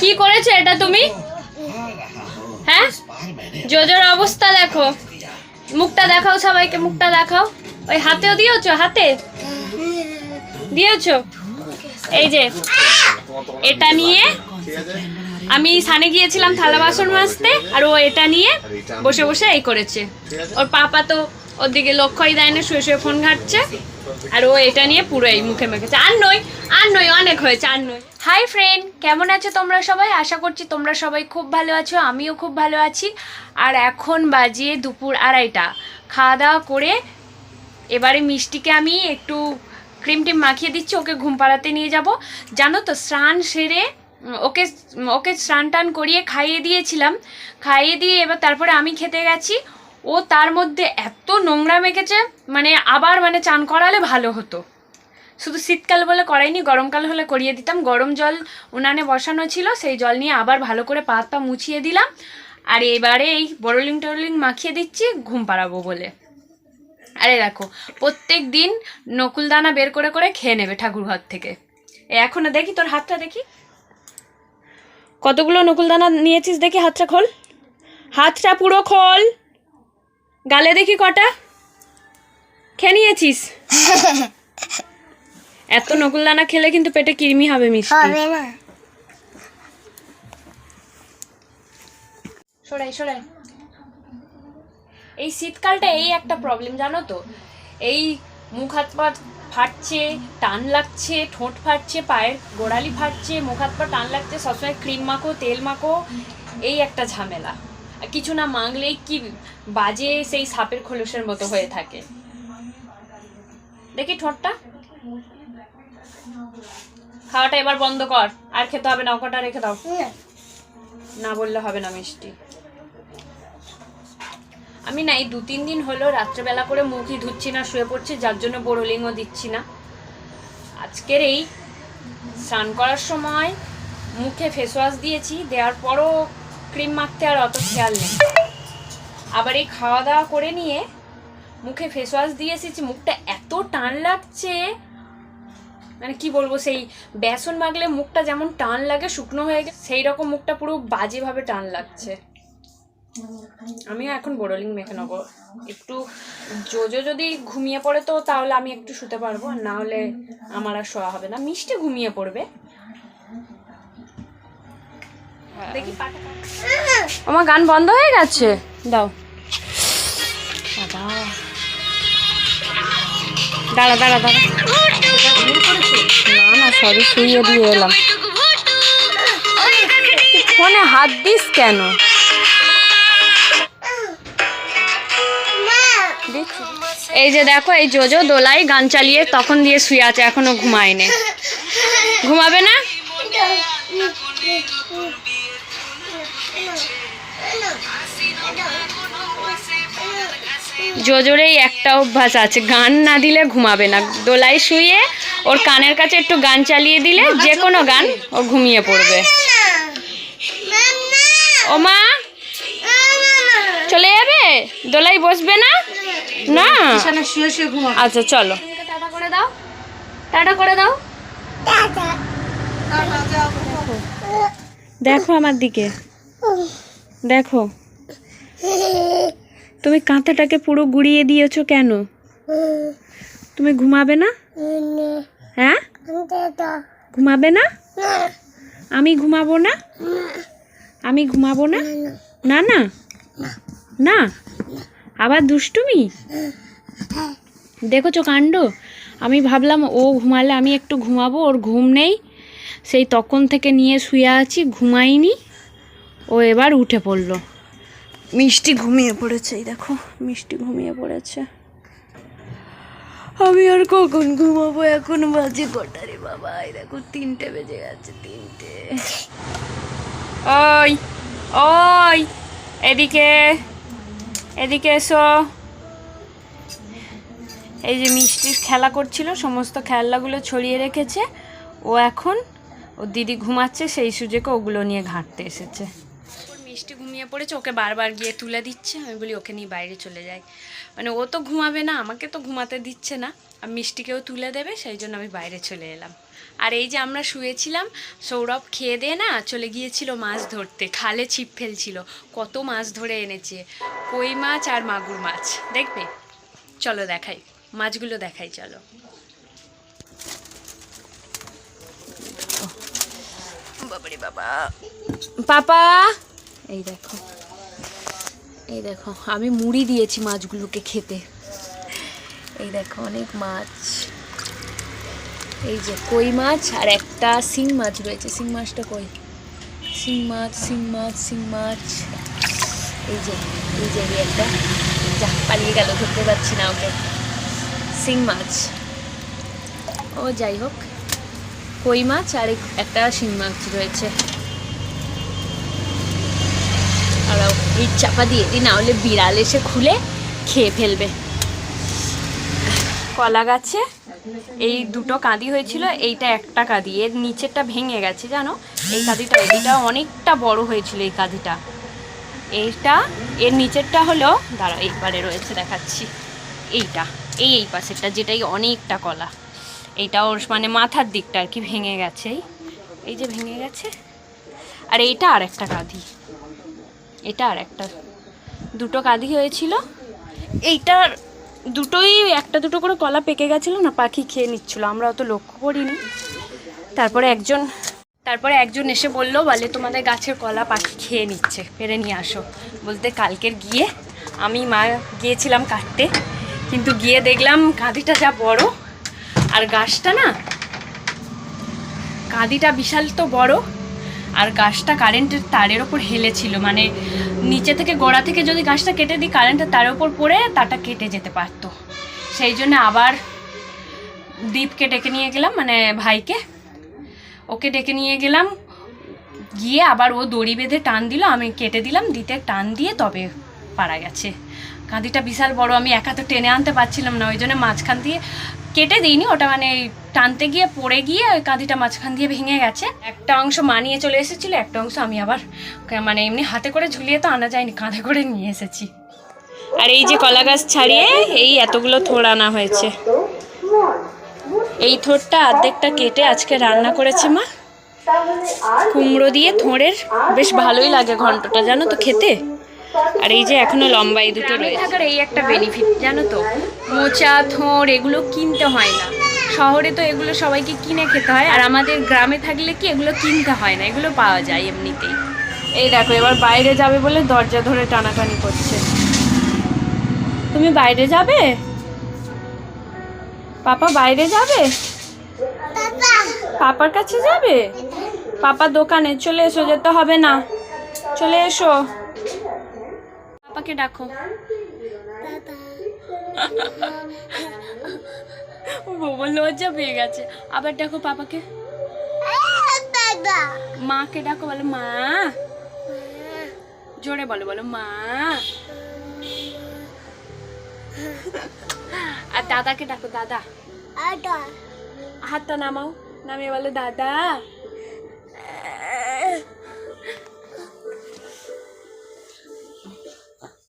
কি করেছ এটা তুমি? হ্যাঁ? জোজোর অবস্থা দেখো। মুখটা দেখাও সবাইকে, মুখটা দেখাও। ওই হাতেও দিয়েছ? হাতে? দিয়েছ? এই যে, এটা নিয়ে আমি সানে গিয়েছিলাম থালা বাসন মাজতে, আর ও এটা নিয়ে বসে বসে এই করেছে। ওর পাপা তো ওর দিকে লক্ষ্যই দেয় না, শুয়ে শুয়ে ফোন ঘাটছে। আর ও এটা নিয়ে পুরো এই মুখে মেখেছে। আর নই আর নই অনেক হয়েছে, আর নই হাই ফ্রেন্ড কেমন আছো তোমরা সবাই? আশা করছি তোমরা সবাই খুব ভালো আছো, আমিও খুব ভালো আছি। আর এখন বাজে দুপুর আড়াইটা। খাওয়া দাওয়া করে এবারে মিষ্টিকে আমি একটু ক্রিম টিম মাখিয়ে দিচ্ছি, ওকে ঘুম পাড়াতে নিয়ে যাব। জানো তো, স্নান সেরে ওকে ওকে স্নান টান করিয়ে খাইয়ে দিয়েছিলাম। খাইয়ে দিয়ে এবার তারপরে আমি খেতে গেছি। ও তার মধ্যে এত নোংরা মেখেছে মানে আবার মানে চান করালে ভালো হতো। শুধু শীতকাল বলে করাইনি, গরমকাল হলে করিয়ে দিতাম। গরম জল উনানে বসানো ছিল, সেই জল নিয়ে আবার ভালো করে পা পা মুছিয়ে দিলাম। আর এবারে এই বরলিং টরলিং মাখিয়ে দিচ্ছি, ঘুম পাড়াবো বলে। আরে দেখো, প্রত্যেক দিন নকুলদানা বের করে করে খেয়ে নেবে ঠাকুর ঘর থেকে। এ এখনও দেখি তোর হাতটা দেখি। কতগুলো নকুলদানা নিয়েছিস দেখি হাতটা খোল। হাতটা পুরো খোল। গালে দেখি কটা। খেয়ে নিয়েছিস? এত নকুলদানা খেলে কিন্তু পেটে কৃমি হবে মিষ্টি। হবে না। সরাই সরাই। এই শীতকালটা এই একটা প্রবলেম জানো তো? এই মুখ হাত পা ফাটছে টান লাগছে ঠোঁট ফাটছে পায়ের গোড়ালি ফাটছে মুখ হাত পা টান লাগছে সবসময় ক্রিম মাখো তেল মাখো এই একটা ঝামেলা। আর কিছু না মাখলেই কি বাজে সেই সাপের খোলসের মতো হয়ে থাকে। দেখি ঠোঁটটা। খাওয়াটা এবার বন্ধ কর। আর খেতে হবে না ওকটা রেখে দাও। না বললে হবে না মিষ্টি। আমি না এই দু তিন দিন হলো রাত্রেবেলা করে মুখই ধুচ্ছি না শুয়ে পড়ছি যার জন্য বোরোলিংও দিচ্ছি না। আজকের এই স্নান করার সময় মুখে ফেস ওয়াশ দিয়েছি দেওয়ার পরও ক্রিম মাখতে আর অত খেয়াল নেই। আবার এই খাওয়া দাওয়া করে নিয়ে মুখে ফেস ওয়াশ দিয়ে এসেছি মুখটা এত টান লাগছে মানে কি বলব, সেই বেসন মাখলে মুখটা যেমন টান লাগে, শুকনো হয়ে গেছে সেই রকম মুখটা পুরো বাজেভাবে টান লাগছে। আমিও এখন বোরোলিং মেখে নেব। একটু জোজো যদি ঘুমিয়ে পড়ে তো তাহলে আমি একটু শুতে পারব, আর না হলে আমার আর শোয়া হবে না। মিষ্টি ঘুমিয়ে পড়বে। দেখি আমার গান বন্ধ হয়ে গেছে? দাও। দাঁড়া দাঁড়া দাঁড়া। না না সরি শুইয়ে দিয়ে এলাম। ফোনে হাত দিস কেন? এই যে দেখো, এই জোজো দোলাই গান চালিয়ে তখন দিয়ে শুয়ে আছে, এখনও ঘুমায়নি। ঘুমাবে না? জোজোর এই একটা অভ্যাস আছে। গান না দিলে ঘুমাবে না। দোলাই শুয়ে ওর কানের কাছে একটু গান চালিয়ে দিলে যে কোনো গান ও ঘুমিয়ে পড়বে। ও মা চলে যাবে? দোলাই বসবে না? না? শুয়ে শুয়ে ঘুমাবে। আচ্ছা চলো। টাটা করে দাও। টাটা করে দাও। দেখো আমার দিকে। দেখো। তুমি কাঁথাটাকে পুরো গুড়িয়ে দিয়েছ কেন? তুমি ঘুমাবে না? হ্যাঁ? ঘুমাবে না? আমি ঘুমাবো না? আমি ঘুমাবো না? না না। না। আবার দুষ্টুমি? দেখেছ কাণ্ড? আমি ভাবলাম ও ঘুমালে আমি একটু ঘুমাবো ওর ঘুম নেই। সেই তখন থেকে নিয়ে শুয়ে আছি ঘুমাইনি। ও এবার উঠে পড়ল। মিষ্টি ঘুমিয়ে পড়েছে, এই দেখো, মিষ্টি ঘুমিয়ে পড়েছে। আমি আর কখন ঘুমাবো এখন? বাজে কটা রে বাবা? এই দেখো, তিনটে বেজে গেছে, তিনটে। ওই ওই, এদিকে এদিকে এসো। এই যে মিষ্টির খেলা করছিল, সমস্ত খেলনাগুলো ছড়িয়ে রেখেছে। ও এখন ও দিদি ঘুমাচ্ছে, সেই সুযোগে ওগুলো নিয়ে ঘাঁটতে এসেছে। মিষ্টি ঘুমিয়ে পড়েছে ওকে বারবার গিয়ে তুলে দিচ্ছে। আমি বলি ওকে নিয়ে বাইরে চলে যাই। মানে ও তো ঘুমাবে না আমাকে তো ঘুমাতে দিচ্ছে না। আর মিষ্টিকেও তুলে দেবে সেই জন্য আমি বাইরে চলে এলাম। আর এই যে আমরা শুয়েছিলাম সৌরভ খেয়ে দিয়ে না চলে গিয়েছিল মাছ ধরতে। খালে ছিপ ফেলছিল কত মাছ ধরে এনেছে। কই মাছ আর মাগুর মাছ দেখবে? চলো দেখাই মাছগুলো দেখাই চলো। বাবারে বাবা। পাপা! এই দেখো। এই দেখো, আমি মুড়ি দিয়েছি মাছগুলোকে খেতে। এই দেখো, অনেক মাছ। এই যে কই মাছ আর একটা শিং মাছ রয়েছে। শিং মাছটা কই? শিং মাছ শিং মাছ শিং মাছ। এই যে এই যে একটা। যা, পালিয়ে গেল, ধরতে পারছি না ওকে শিং মাছ। ও, যাই হোক। কই মাছ আর একটা শিং মাছ রয়েছে। আর এই চাপা দিয়ে দিই না হলে বিড়াল এসে খুলে খেয়ে ফেলবে। কলা গাছে এই দুটো কাঁদি হয়েছিল, এইটা একটা কাঁদি। এর নিচেরটা ভেঙে গেছে, জানো? এই কাঁদিটা, এইটা অনেকটা বড় হয়েছিল এই কাঁদিটা। এইটা, এর নিচেরটা হলো দাঁড়া এইবারে রয়েছে, দেখাচ্ছি। এইটা, এই এই পাশেরটা, যেটাই অনেকটা কলা। এইটা ওর মানে মাথার দিকটা আর কি ভেঙে গেছে, এই। যে ভেঙে গেছে। আর এইটা আর একটা কাঁদি। এটা আর একটা। দুটো কাঁদি হয়েছিল। এইটার দুটোই, একটা দুটো করে কলা পেকে গেছিল না, পাখি খেয়ে নিচ্ছিল। আমরা অত লক্ষ্য করিনি। তারপরে একজন তারপরে একজন এসে বলল, বলে, তোমাদের গাছের কলা পাখি খেয়ে নিচ্ছে পেরে নিয়ে আসো। বলতে কালকের গিয়ে আমি মা গিয়েছিলাম কাটতে, কিন্তু গিয়ে দেখলাম কাঁদিটা যা বড়, আর গাছটা না কাঁদিটা বিশাল তো বড় আর গাছটা কারেন্টের তারের ওপর হেলেছিল। মানে নিচে থেকে গোড়া থেকে যদি গাছটা কেটে দিই কারেন্টের তারের ওপর পড়ে তারটা কেটে যেতে পারতো। সেই জন্য আবার দীপকে ডেকে নিয়ে গেলাম মানে ভাইকে। ওকে ডেকে নিয়ে গেলাম। গিয়ে আবার ও দড়ি বেঁধে টান দিল, আমি কেটে দিলাম, দিতে টান দিয়ে তবে পারা গেছে। কাঁদিটা বিশাল বড়, আমি একা তো টেনে আনতে পারছিলাম না, ওই জন্য মাঝখান দিয়ে কেটে দিইনি, ওটা মানে টানতে গিয়ে পড়ে গিয়ে ওই কাঁদিটা মাঝখান দিয়ে ভেঙে গেছে। একটা অংশ মানিয়ে চলে এসেছিল, একটা অংশ আমি আবার মানে এমনি হাতে করে ঝুলিয়ে তো আনা যায়নি, কাঁধে করে নিয়ে এসেছি। আর এই যে কলা গাছ ছাড়িয়ে এই এতগুলো থোড় আনা হয়েছে। এই থোড়টা অর্ধেকটা কেটে আজকে রান্না করেছে মা। কুমড়ো দিয়ে থোড়ের, বেশ ভালোই লাগে ঘন্টটা, জানো তো খেতে? আর এই যে এখনও লম্বা এই দুটো রয়েছে। থাকার এই একটা বেনিফিট জানো তো? মোচা থোড় এগুলো কিনতে হয় না। শহরে তো এগুলো সবাইকে কিনে খেতে হয় আর আমাদের গ্রামে থাকলে কি এগুলো কিনতে হয় না? এগুলো পাওয়া যায় এমনিতেই। এই দেখো এবার বাইরে যাবে বলে দরজা ধরে টানাটানি করছে। তুমি বাইরে যাবে? পাপা বাইরে যাবে? পাপার কাছে যাবে? পাপার দোকানে চলে এসো যেতে হবে না। চলে এসো। পাপাকে ডাকো। বউ লজ্জা পেয়ে গেছে। আবার ডাকো পাপাকে। মাকে ডাকো বলো মা। জোরে বলো বলো মা। আর দাদাকে ডাকো দাদা। হাতটা নামাও। নামিয়ে বলো দাদা।